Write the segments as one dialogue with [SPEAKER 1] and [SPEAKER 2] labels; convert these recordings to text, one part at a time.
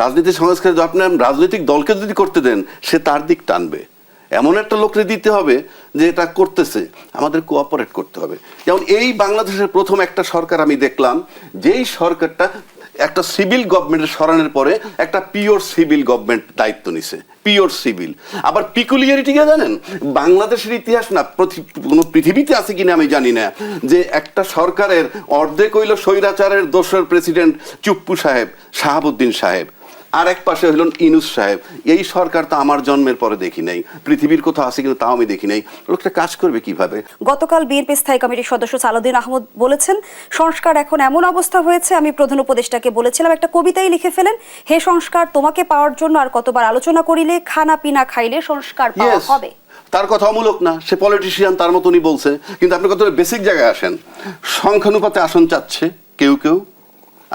[SPEAKER 1] রাজনীতি সংস্কার আপনার রাজনৈতিক দলকে যদি করতে দেন, সে তার দিক টানবে। এমন একটা লোককে দিতে হবে যে এটা করতেছে। আমাদের কোঅপারেট করতে হবে। যেমন এই বাংলাদেশের প্রথম একটা সরকার আমি দেখলাম, যেই সরকারটা একটা সিভিল গভর্নমেন্টের সরানোর পরে একটা পিওর সিভিল গভর্নমেন্ট দায়িত্ব নিছে, পিওর সিভিল। আবার পিকুলিয়ারিটি কে জানেন? বাংলাদেশের ইতিহাস না কোনো পৃথিবীতে আছে কিনা আমি জানি না, যে একটা সরকারের অর্ধেক হইল স্বৈরাচারের দোষের প্রেসিডেন্ট চুপ্পু সাহেব, শাহাবুদ্দিন সাহেব। আর এক পাশে হইলেন ইনুস সাহেব। এই সরকার তো আমার জন্মের পরে দেখি নাই পৃথিবীর কোথাও আছে কিন্তু তাও আমি দেখি নাই। লোকটা কাজ করবে কীভাবে?
[SPEAKER 2] গতকাল বিএনপি স্থায়ী কমিটির সদস্য সালাউদ্দিন আহমদ বলেছেন সংস্কার এখন এমন অবস্থা হয়েছে আমি প্রধান উপদেষ্টাকে বলেছিলাম একটা কবিতাই লিখে ফেলেন হে সংস্কার তোমাকে পাওয়ার জন্য আর কতবার আলোচনা করিলে খানা পিনা খাইলে সংস্কার পাওয়া হবে?
[SPEAKER 1] তার কথা অমূলক না সে পলিটিশিয়ান তার মতনই বলছে কিন্তু আপনি কত বেসিক জায়গায় আসেন। সংখ্যানুপাতে আসন চাচ্ছে কেউ কেউ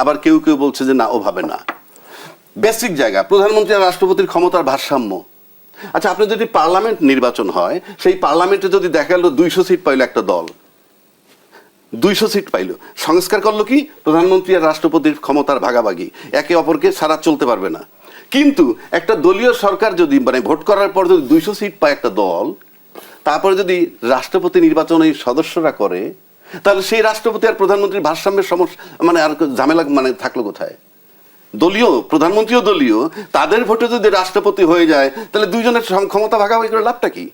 [SPEAKER 1] আবার কেউ কেউ বলছে যে না ওভাবে না। বেসিক জায়গা, প্রধানমন্ত্রী আর রাষ্ট্রপতির ক্ষমতার ভারসাম্য। আচ্ছা আপনি যদি পার্লামেন্ট নির্বাচন হয়, সেই পার্লামেন্টে যদি দেখা গেল দুইশো সিট পাইলো একটা দল। দুইশো সিট পাইলো। সংস্কার করল কি? প্রধানমন্ত্রী আর রাষ্ট্রপতির ক্ষমতার ভাগাভাগি। একে অপরকে সারা চলতে পারবে না। কিন্তু একটা দলীয় সরকার যদি মানে ভোট করার পর যদি দুইশো সিট পায় একটা দল, তারপরে যদি রাষ্ট্রপতি নির্বাচনে সদস্যরা করে, তাহলে সেই রাষ্ট্রপতি আর প্রধানমন্ত্রীর ভারসাম্যের সমস্যা মানে আর ঝামেলা মানে থাকল কোথায়? দলীয়, প্রধানমন্ত্রীও দলীয়, তাদের ভোটে যদি রাষ্ট্রপতি হয়ে যায়, তাহলে দুইজনের ক্ষমতা ভাগাভাগি করে লাভটা কি?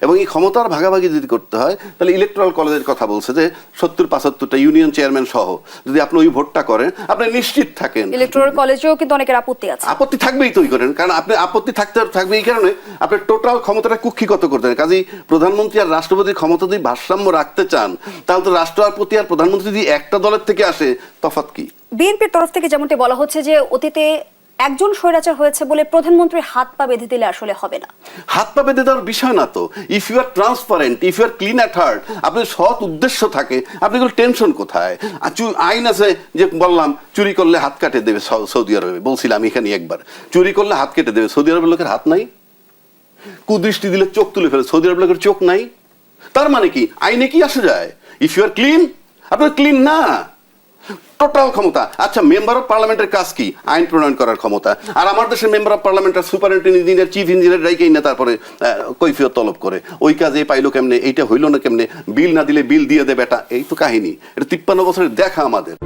[SPEAKER 1] এবং এই ক্ষমতার ভাগাভাগি যদি করতে হয় তাহলে ইলেকট্রাল কলেজের কথা বলছে যে সত্তর পাঁচাত্তরটা ইউনিয়ন চেয়ারম্যান সহ যদি আপনি ওই ভোটটা করেন আপনি নিশ্চিত থাকেন।
[SPEAKER 2] ইলেকট্রাল কলেজেও কিন্তু অনেকের আপত্তি আছে।
[SPEAKER 1] আপত্তি থাকবেই তৈরি করেন কারণ আপনি আপত্তি থাকতে থাকবে এই কারণে আপনি টোটাল ক্ষমতাটা কুক্ষিগত করতে হবে কাজেই প্রধানমন্ত্রী আর রাষ্ট্রপতির ক্ষমতা যদি ভারসাম্য রাখতে চান তাহলে তো রাষ্ট্রপতি আর প্রধানমন্ত্রী যদি একটা দলের থেকে আসে তফাৎ কি?
[SPEAKER 2] বিএনপির তরফ থেকে যেমনটি বলা হচ্ছে যে অতীতে একজন স্বৈরাচার হয়েছে বলে প্রধানমন্ত্রীর হাত পা বেঁধে দিলে আসলে হবে না।
[SPEAKER 1] হাত পা বেঁধে দেওয়ার বিষয় না তো। If you are transparent if you are clean at heart আপনার সৎ উদ্দেশ্য থাকে আপনি এগুলো টেনশন কোথায়? আইন আছে যে বললাম, চুরি করলে হাত কাটে দেবে সৌদি আরবে। বলছিলাম এখানে একবার। চুরি করলে হাত কেটে দেবে। সৌদি আরবের লোকের হাত নাই? কুদৃষ্টি দিলে চোখ তুলে ফেলে। সৌদি আরবের লোকের চোখ নাই? তার মানে কি? আইনে কি আসে যায়? ইফ ইউ আর ক্লিন আপনার ক্লিন না। টোটাল ক্ষমতা। আচ্ছা মেম্বার অফ পার্লামেন্টের কাজ কি? আইন প্রণয়ন করার ক্ষমতা। আর আমার দেশের মেম্বার অফ পার্লামেন্টের সুপারিনটেন্ডেন্ট ইঞ্জিনিয়ার চিফ ইঞ্জিনিয়ার রাইকেই না তারপরে কৈফিয়ত তলব করে। ওই কাজে পাইলো কেমনে? এইটা হইল না কেমনে? বিল না দিলে বিল দিয়ে দেবে এটা এই তো কাহিনী। এটা তিপ্পান্ন বছরের দেখা আমাদের।